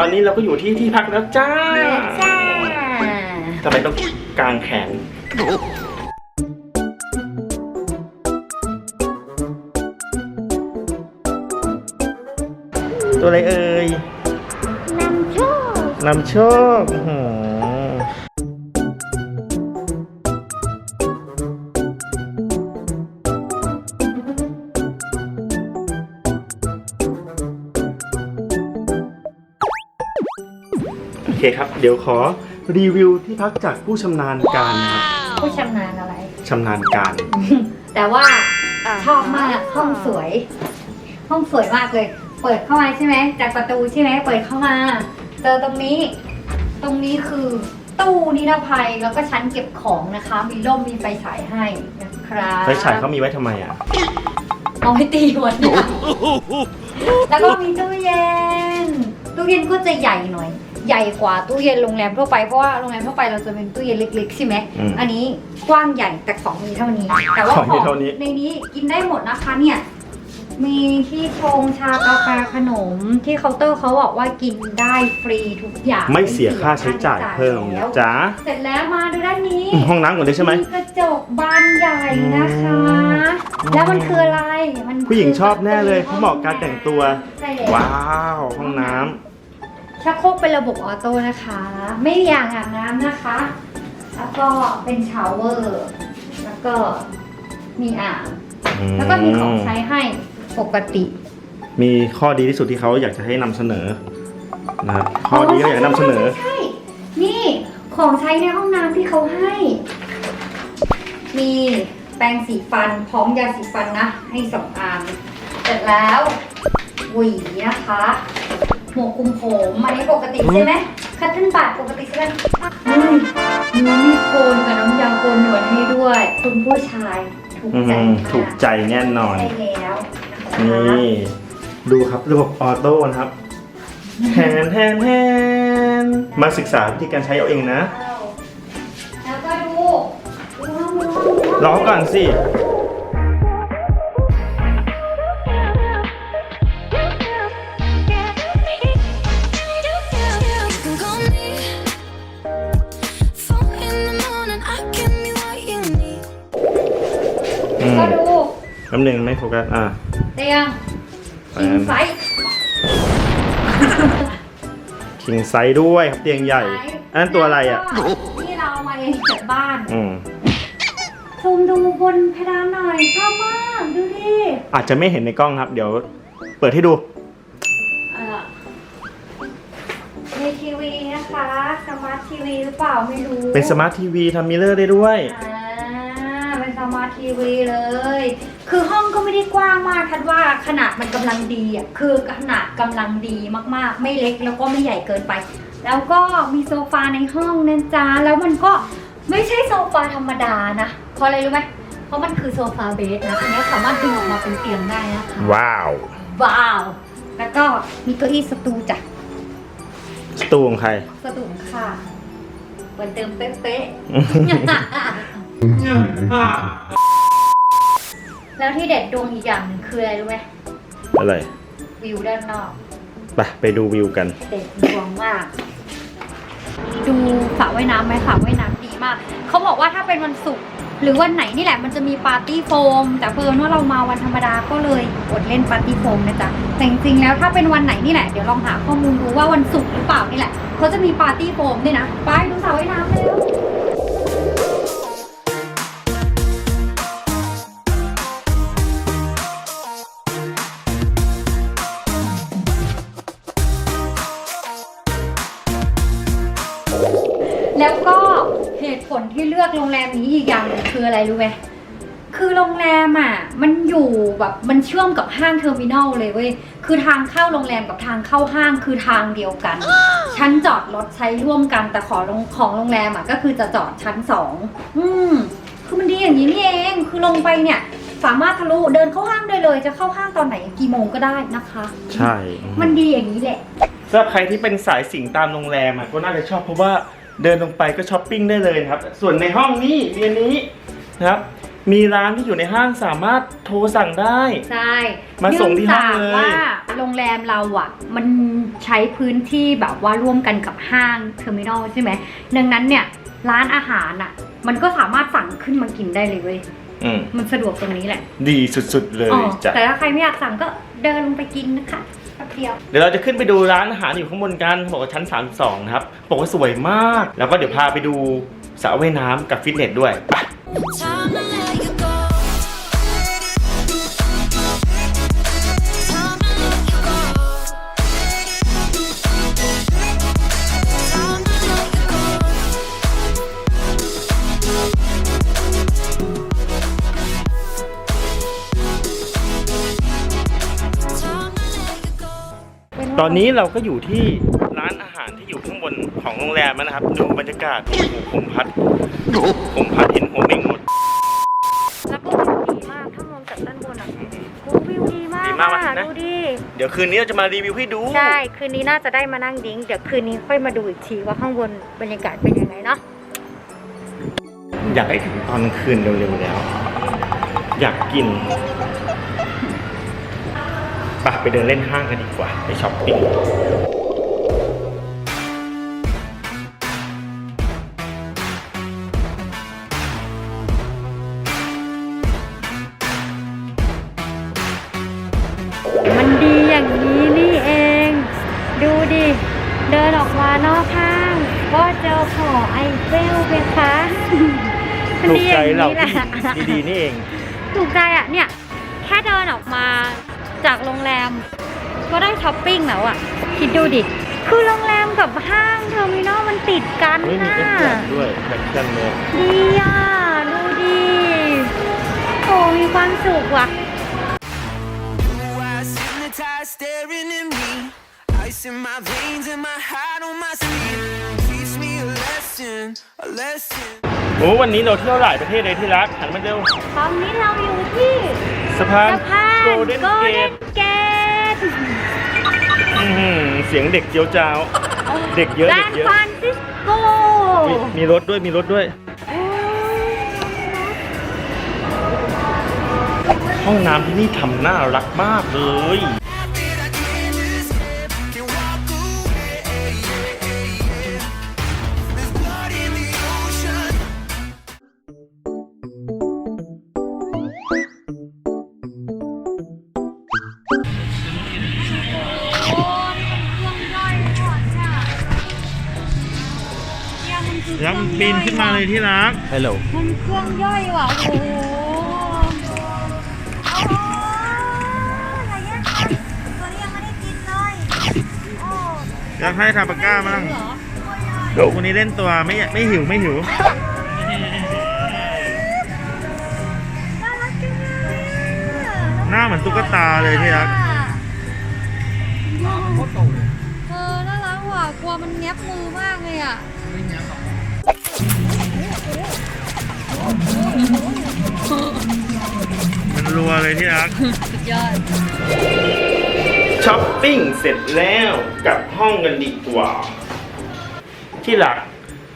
อนนี้เราก็อยู่ที่ที่พักแล้วจ้าจ้าทำไมต้องกางแขนตัวอะไรเอ่ยนำโชคนำโชค เคครับ เดี๋ยวขอรีวิวที่พักจากผู้ชำนาญการนะครับผู้ชำนาญอะไร ชำนาญการ แต่ว่าชอบมากห้องสวย ห้องสวยมากเลย เปิดเข้ามาใช่ไหมจากประตูใช่ไหมเปิดเข้ามา เจอตรงนี้ ตรงนี้คือตู้นิรภัยแล้วก็ชั้นเก็บของนะคะ มีร่มมีไฟฉายให้นะครับไฟฉายเขามีไว้ทำไมอะเอาให้ตีหัวเนี่ยแล้วก็มีตู้เย็นตู้เย็นก็จะใหญ่หน่อย ใหญ่กว่าตู้เย็นโรงแรมทั่วไปเพราะว่าโรงแรมทั่วไปเราจะเป็นตู้เย็นเล็กๆใช่ไหมอืมอันนี้กว้างใหญ่แต่ของมีเท่านี้ แต่ว่าของมีเท่านี้ ในนี้กินได้หมดนะคะเนี่ย มีที่ชงชากาแฟขนมที่เคาน์เตอร์เขาบอกว่ากินได้ฟรีทุกอย่างไม่เสียค่าใช้จ่ายเพิ่มแล้นะวจ๊ะเสร็จแล้วมาดูด้านนี้อืมห้องน้ำก่อนเลยใช่ไหมมีกระจกบานใหญ่นะคะ อืม แล้วมันคืออะไร มันคืผู้หญิงชอบแน่เลยเพราะเหมาะกับการแต่งตัว ใช่แล้วว้าว ห้องน้ ชักโครกเป็นระบบออโต้นะคะ ไม่มีอ่างอาบน้ำนะคะ แล้วก็เป็นชาวเวอร์ แล้วก็มีอ่างำแล้วก็มีของใช้ให้ปกติ มีข้อดีที่สุดที่เขาอยากจะให้นำเสนอนะครับข้อดีที่เขาอยากนำเสนอ ใช่ใช่นี่ของใช้ในห้องน้ำที่เขาให้ มีแปรงสีฟันพร้อมยาสีฟันนะ ให้สองอันเสร็จแล้วหวีนะคะ หมวกคลุมผมอันนี้ปกติใช่ไหมคัตเทิลบัตปกติใช่ไหมเฮ้ยมีมีดโกนกับน้ำยาโกนหนวดให้ด้วย คุณผู้ชายถูกอืใจมมากถูกใจแน่นอน ใช่แล้วนะคะนี่ดูครับระบบออโต้นะครับแทนแทนแทนมาศึกษาวิธีการใช้เอาเองนะ แล้วก็ดูดูห้องดูห้องดูห้องรอก่อนสิ ก็ดูแป๊บหนึงไม่โฟกัส อะได้ยังแฟอินนไซต์คิงไซส์ด้วยครับเตียงใหญ่ อันนั้นตัวอะไรอะที่เราเอามาเองจากบ้านอืมซูมดูบนเพดานหน่อยชอบมาก ดูดิอาจจะไม่เห็นในกล้องครับ เดี๋ยว เปิดให้ดูเอ่อมีทีวีนะคะ สมาร์ททีวีหรือเปล่าไม่รู้ เป็นสมาร์ททีวีทำมิเลอร์ได้ด้วยอ่าเป็นส มาร์ททีวีเลย คือห้องก็ไม่ได้กว้างมากคัดว่าขนาดมันกำลังดีอะคือขนาดกำลังดีมากๆ ไม่เล็กแล้วก็ไม่ใหญ่เกินไป แล้วก็มีโซฟาในห้องนะจ๊ะแล้วมันก็ไม่ใช่โซฟาธรรมดานะเพราะอะไรรู้ไหมเพราะมันคือโซฟาเบสนะอันนี้สามารถดึงออกมาเป็นเตียงได้นะคะว้าวว้าว แล้วก็มีเก้าอี้สตูจ้ะสตูของใครสตูค่ะเหมือนเดิมเป๊ะๆ แล้วที่เด็ดดวงอีกอย่างหนึ่งคืออะไรรู้ไหมอะไร วิวด้านนอก ไปไปดูวิวกัน เด็ดดวงมาก ดูสระว่ายน้ำไหมสระว่ายน้ำดีมาก เขาบอกว่าถ้าเป็นวันศุกร์หรือวันไหนนี่แหละมันจะมีปาร์ตี้โฟม แต่เพิ่นว่าเรามาวันธรรมดาก็เลยอดเล่นปาร์ตี้โฟมนะจ๊ะแต่จริงๆแล้วถ้าเป็นวันไหนนี่แหละเดี๋ยวลองหาข้อมูลดูว่าวันศุกร์หรือเปล่านี่แหละเขาจะมีปาร์ตี้โฟมด้วยนะไปดูสระว่ายน้ำเร็ว แล้วก็เหตุผลที่เลือกโรงแรมนี้อีกอย่างหนึ่งคืออะไรรู้ไหมคือโรงแรมอะมันอยู่แบบมันเชื่อมกับห้างเทอร์มินอลเลยเว้ยคือทางเข้าโรงแรมกับทางเข้าห้างคือทางเดียวกัน ชั้นจอดรถใช้ร่วมกันแต่ของโรงของโรงแรมอะก็คือจะจอดชั้นสองอืมคือมันดีอย่างนี้นี่เองคือลงไปเนี่ย สามารถทะลุเดินเข้าห้างได้เลย จะเข้าห้างตอนไหนกี่โมงก็ได้นะคะ ใช่ มันดีอย่างนี้แหละสำหรับใครที่เป็นสายสิงตามโรงแรมอะก็น่าจะชอบเพราะว่า เดินลงไปก็ช้อปปิ้งได้เลยนะครับ ส่วนในห้องนี้เรียนนี้นะครับ มีร้านที่อยู่ในห้างสามารถโทรสั่งได้ ใช่มาส่งที่ห้องเลย นื่จากว่าโรงแรมเราอะ มันใช้พื้นที่แบบว่าร่วมกันกับห้างเทอร์มินอลใช่ไหม ดังนั้นเนี่ยร้านอาหารอะ มันก็สามารถสั่งขึ้นมากินได้เลยเว้ย อืมมันสะดวกตรงนี้แหละดีสุดๆเลยอ๋อจ้ะแต่ถ้าใครไม่อยากสั่งก็เดินลงไปกินนะคะแป๊ บเดียว เดี๋ยวเราจะขึ้นไปดูร้านอาหารอยู่ข้างบนกันบอกว่าชั้น 32 นะครับ บอกว่าสวยมาก แล้วก็เดี๋ยวพาไปดูสระว่ายน้ำกับฟิตเนสด้วยไป Time to let ตอนนี้เราก็อยู่ที่ร้านอาหารที่อยู่ข้างบนของโรงแรมแล้วนะครับ ดูบรรยากาศโอ้โหผมพัดผมพัดเห็นหัวเม่งหมดแล้วก็วิวดีมากถ้ามองจากด้านบนอะโอ้วิวดีมากดีมากอะนะ ดูดิเดี๋ยวคืนนี้เราจะมารีวิวให้ดูใช่คืนนี้น่าจะได้มานั่งดิ้งเดี๋ยวคืนนี้ค่อยมาดูอีกทีว่าข้างบนบรรยากาศเป็นยังไงเนาะอยากให้ถึงตอนกลางคืนเร็วๆแล้ว อยากกิน ไปไปเดินเล่นห้างกันดีกว่า ไปช้อปปิ้งมันดีอย่างนี้นี่เอง ดูดิ เดินออกมานอกห้าง ก็เจอหอไอเฟลเพคะมันถูกดีอใจย่างเรานี้แหละที่ดีๆนี่เอง ถูกใจอะเนี่ย แค่เดินออกมา จากโรงแรม ก็ได้ช้อปปิ้งแล้วอะ คิดดูดิ คือโรงแรมกับห้างเทอร์มินอลมันติดกันไม่มีน่ะเอฟเฟกต์ด้วยแฟชั่นเลยดีอะ ดูดิโอ้มีความสุขว่ะ Blue eyes hypnotized, staring at me. Ice in my veins and my heart on my sleeve. Teach me a lesson, a lesson. โอ้วันนี้เราเที่ยวหลายประเทศเลยที่รักหันมาเร็วตอนนี้เราอยู่ที่สะพานสะพานโกลเด้นเกตเกตเสียงเด็กเจียวจ้าว เด็กเยอะซาเด็นกเยอะฟรานซิสโกมีมีรถด้วยมีรถด้วย ห้องน้ำที่นี่ทำน่ารักมากเลย นปีนขึ้นมาเลยที่รัก ฮัลโหลมันเครื่องย่อยว่ะโอ้โหโอ้อะไรเนี่ยตัวนี้ยังไม่ได้กินเลยโอ้อยากให้ทาปาก้ามั่งเหรอวันนี้เล่นตัวไม่ไม่หิวไม่หิว น่ารักจังเลยอะหน้าเหมือนตุ๊กตาเลยที่รัก เออน่ารักว่ะกลัวมันแงบมือมากเลยอะ เลยที่รัก สุดยอด ช้อปปิ้งเสร็จแล้วกลับห้องกันดีกว่า ที่หลัก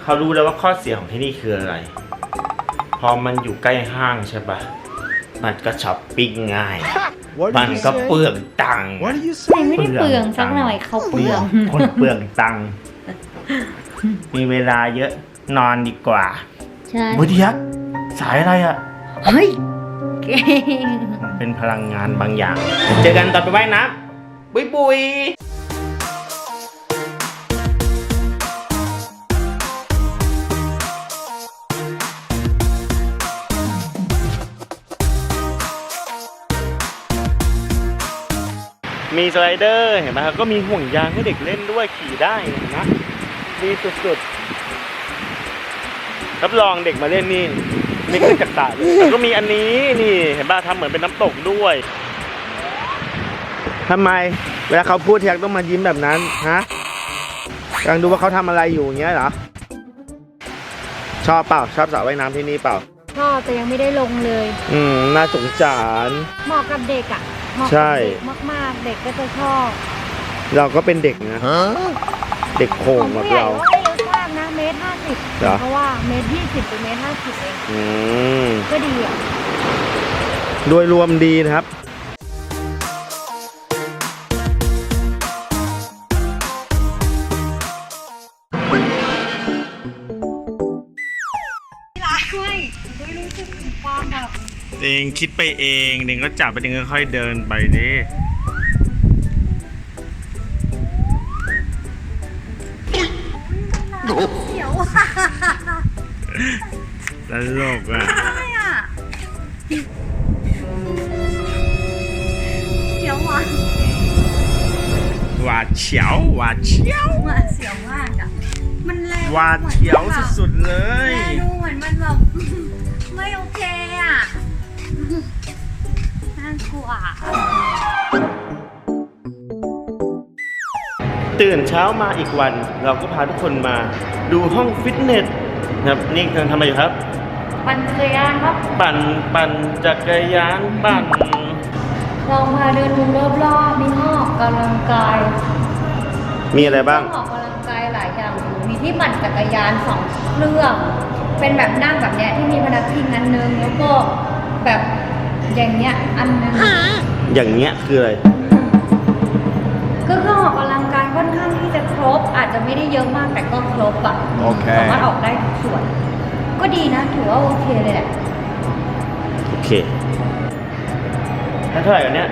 เขารู้แล้วว่าข้อเสียของที่นี่คืออะไร พอมันอยู่ใกล้ห้างใช่ปะมันก็ช้อปปิ้งง่ายมันก็เปลืองตังค์ What do you ไม่ได้เปลืองสักหน่อยเขาเปลือง คนเปลืองตังค์มีเวลาเยอะนอนดีกว่าใช่บุตรยักษ์สายอะไรอะเฮ้ย เป็นพลังงานบางอย่าง เจอกันตอนไปว่ายน้ำบุยบุยมีสไลเดอร์เห็นไหมครับก็มีห่วงยางให้เด็กเล่นด้วยขี่ได้นไหมดีสุดๆรับรองเด็กมาเล่นนี่ ไม่ขึ้นจากสระเลยแล้วก็มีอันนี้นี่เห็นป่ะทำเหมือนเป็นน้ำตกด้วยทำไม เวลาเขาพูดแท็กต้องมายิ้มแบบนั้นฮะกำลังดูว่าเขาทำอะไรอยู่อย่างเงี้ยเหรอชอบเปล่าชอบสระว่ายน้ำที่นี่เปล่าชอบแต่ยังไม่ได้ลงเลย อืมน่าสงสาร เหมาะกับเด็กอะเหมาะใช่ กับเด็กมากๆ เด็กก็จะชอบเราก็เป็นเด็กนะเด็กโขของงแบบผู้ใหญ่เรา ก็ไม่เยอ สิบเหรอ เพราะว่าเมตรยี่สิบเป็นเมตรห้าสิบเองอืม ก็ดีอะ โดยรวมดีนะครับช่วยไม่รู้สึกถึงความแบบเองคิดไปเองเองก็จับไปเองก็ค่อยเดินไปดิเสียวอะ ตลกอะใช่อะเสียวอะหวาดเฉียวหวาดเฉียวหวาดเสียวมากอะ มันแรงหวาดเฉียวสุดๆเลยแรงดูเหมือนมันแบบ ไม่โอเคอะ น่ากลัว ตื่นเช้ามาอีกวัน เราก็พาทุกคนมาดูห้องฟิตเนสนะครับนี่กำลังทำอะไรอยู่ครับ ปั่นจักรยานครับ ปั่นปั่นจักรยานปั่นเรามาเดินดูรอบๆมีห้องออกกำลังกายมีอะไรบ้างห้องออกกำลังกายหลายอย่างอยู่มีที่ปั่นจักรยานสองเครื่อง เป็นแบบนั่งแบบเนี้ยที่มีพนักพิงอันนึงแล้วก็แบบอย่างเงี้ยอันนึงอย่างเงี้ยคืออะไรก็เครื่องออกกำลังกายค่ อนข้างที่จะครบ อาจจะไม่ได้เยอะมากแต่ก็ครบอะโอเค สามารถออกได้ทุกส่วน ก็ดีนะถือว่าโอเคเลยแหละโอเคแล้วเท่าไหร่กันเนี้ย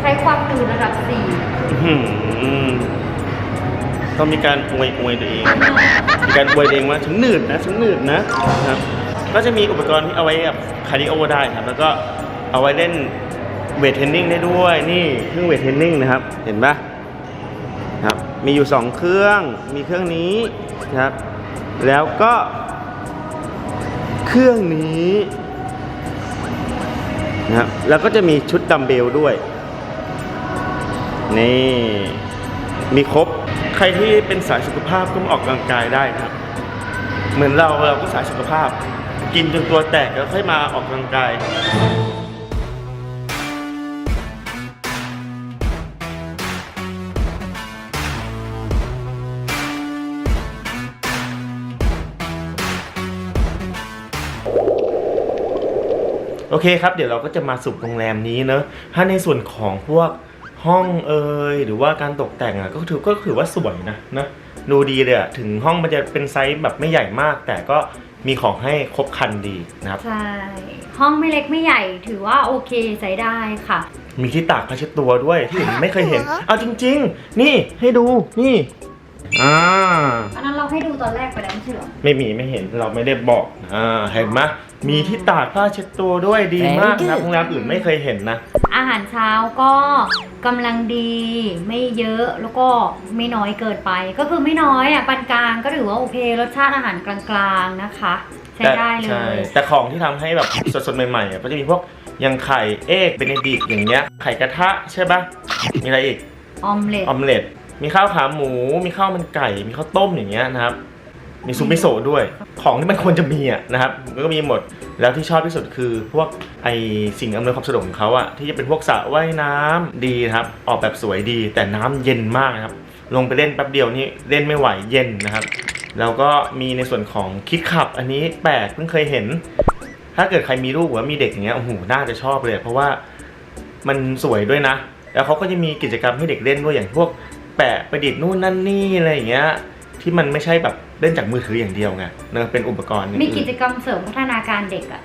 ใช้ความตื่นระดับสี่อื้อหือต้องมีการอวยอวยตัวเอง มีการอวยตัวเองว่าฉันหนืดนะฉันหนืดนะนะครับ ก็จะมีอุปกรณ์ที่เอาไว้กับคาร์ดิโอได้ครับ แล้วก็เอาไว้เล่นเวทเทรนนิ่งได้ด้วย นี่เครื่องเวทเทรนนิ่งนะครับ เห็นปะครับ มีอยู่สองเครื่อง มีเครื่องนี้นะครับ แล้วก็ เครื่องนี้นะครับ แล้วก็จะมีชุดดัมเบลด้วย นี่ มีครบ ใครที่เป็นสายสุขภาพก็มาออกกำลังกายได้ครับ เหมือนเราเราก็สายสุขภาพ กินจนตัวแตกแล้วค่อยมาออกกำลังกาย โอเคครับ เดี๋ยวเราก็จะมาสุบโรงแรมนี้เนอะถ้าในส่วนของพวกห้องเอยหรือว่าการตกแต่งอะก็ถือก็ถือว่าสวยนะนะดูดีเลยอะถึงห้องมันจะเป็นไซส์แบบไม่ใหญ่มาก แต่ก็มีของให้ครบครันดีนะครับ ใช่ ห้องไม่เล็กไม่ใหญ่ถือว่าโอเคใช้ได้ค่ะ มีที่ตากผ้าเช็ดตัวด้วยที่ผมไม่เคยเห็น เอาจริง ๆ นี่ให้ดูนี่อ่าอันนั้นเราให้ดูตอนแรกไปแล้วไม่ใช่เหรอไม่มีไม่เห็นเราไม่ได้บอกอ่าเห็นไหม มีที่ตากผ้าเช็ดตัวด้วยดีมากนะโรงแรมอื่นไม่เคยเห็นนะ อาหารเช้าก็กำลังดีไม่เยอะแล้วก็ไม่น้อยเกินไป ก็คือไม่น้อยอะปานกลางก็ถือว่าโอเครสชาติอาหารกลางๆนะคะ ใช้ได้เลใช่ยแต่ของที่ทำให้แบบสดๆใหม่ๆอะก็จะมีพวกอยังไข่เอ็กเบเนดิกอย่างเงี้ยไข่กระทะใช่ปะมีอะไรอีกออมเล็ตออมเล็ตมีข้าวขาหมู มีข้าวมันไก่ มีข้าวต้มอย่างเงี้ยนะครับ มีซุปมิโซะด้วย ของที่มันควรจะมีอะนะครับมันก็มีหมดแล้วที่ชอบที่สุดคือพวกไอสิ่งอำนวยความสะดวกของเขาอะที่จะเป็นพวกสระว่ายน้ำดีนะครับ ออกแบบสวยดี แต่น้ำเย็นมากนะครับ ลงไปเล่นแป๊บเดียวนี่เล่นไม่ไหวเย็นนะครับ แล้วก็มีในส่วนของคิดขับ อันนี้แปลกเพิ่งเคยเห็น ถ้าเกิดใครมีลูกหรือว่ามีเด็กอย่างเงี้ยโอ้โหน่าจะชอบเลย เพราะว่ามันสวยด้วยนะ แล้วเขาก็จะมีกิจกรรมให้เด็กเล่นด้วยอย่างพวกแปะประดิษฐ์นู่นนั่นนี่อะไรอย่างเงี้ยที่มันไม่ใช่แบบ เล่นจากมือถืออย่างเดียวไงเนอะเป็นอุปกรณ์อย่างมีอื่นกิจกรรมเสริมพัฒนาการเด็กอะ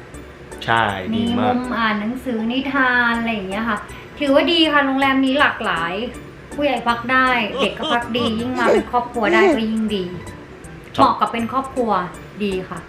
ใช่มีดีมุมาก มอ่านหนังสือนิทานอะไรอย่างเงี้ยค่ะ ถือว่าดีค่ะโรงแรมนี้หลากหลาย ผู้ใหญ่พักได้ เด็กก็พักดี ยิ่งมาเป็นครอบครัวได้ก็ยิ่งดีชอบ เหมาะกับเป็นครอบครัวดีค่ะ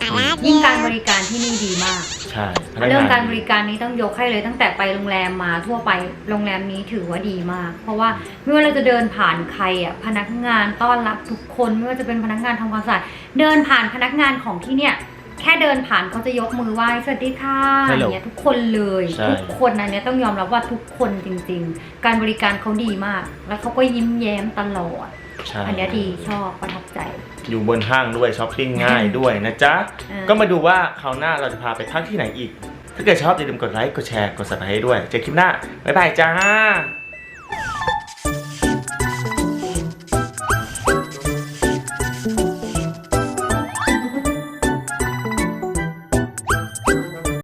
ยิ่งการบริการที่นี่ดีมาก ใช่พนัเรื่องงนการบริการนี้ต้องยกให้เลยตั้งแต่ไปโรงแรมมาทั่วไปโรงแรมนี้ถือว่าดีมาก เพราะว่าไม่ว่าเราจะเดินผ่านใครอะพนักงานต้อนรับทุกคนไม่ว่าจะเป็นพนักงานทำความสะอาดเดินผ่านพนักงานของที่เนี่ย แค่เดินผ่านเขาจะยกมือไหว้สวัสดีค่ะอย่างเงี้ยทุกคนเลยใช่ ทุกคนอันเนี้ยต้องยอมรับว่าทุกคนจริง ๆ การบริการเขาดีมาก แล้วเขาก็ยิ้มแย้มตลอด ใช่ อันเนี้ยดีชอบประทับใจ อยู่บนห้างด้วยช้อปปิ้งง่ายด้วยนะจ๊ะเออก็มาดูว่าคราวหน้าเราจะพาไปพักที่ไหนอีก ถ้าเกิดชอบอย่าลืมกดไลค์ กดแชร์ กด subscribe ให้ด้วย เจอคลิปหน้า บ๊ายบายจ้า